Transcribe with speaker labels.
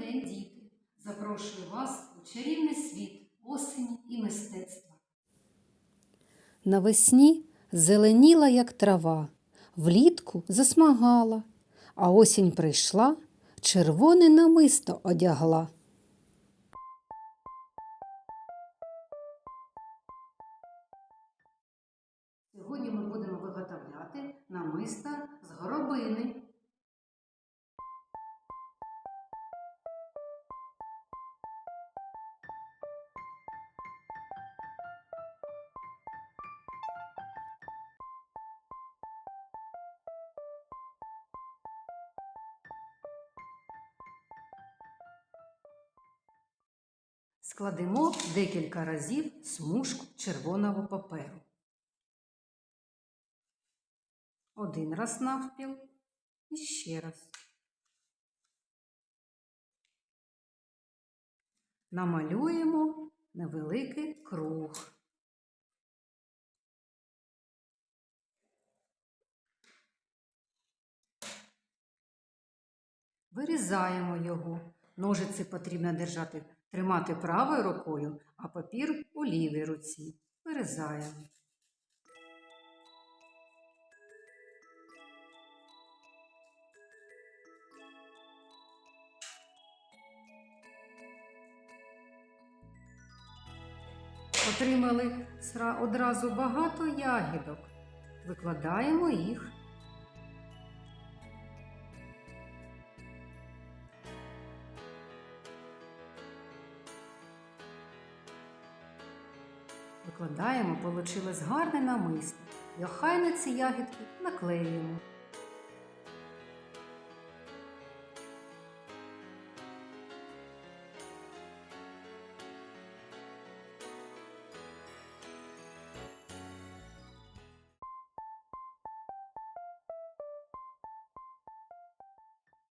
Speaker 1: День, діти! Запрошую вас у чарівний світ осені і мистецтва.
Speaker 2: Навесні зеленіла, як трава, влітку засмагала, а осінь прийшла, червоне намисто одягла.
Speaker 1: Сьогодні ми будемо виготовляти намиста з горобини. Складемо декілька разів смужку червоного паперу. Один раз навпіл і ще раз. Намалюємо невеликий круг. Вирізаємо його. Ножиці потрібно держати, тримати правою рукою, а папір у лівій руці. Вирізаємо. Отримали одразу багато ягідок. Викладаємо їх. Викладаємо, получилось гарне намисто. І охайно ці ягідки наклеюємо.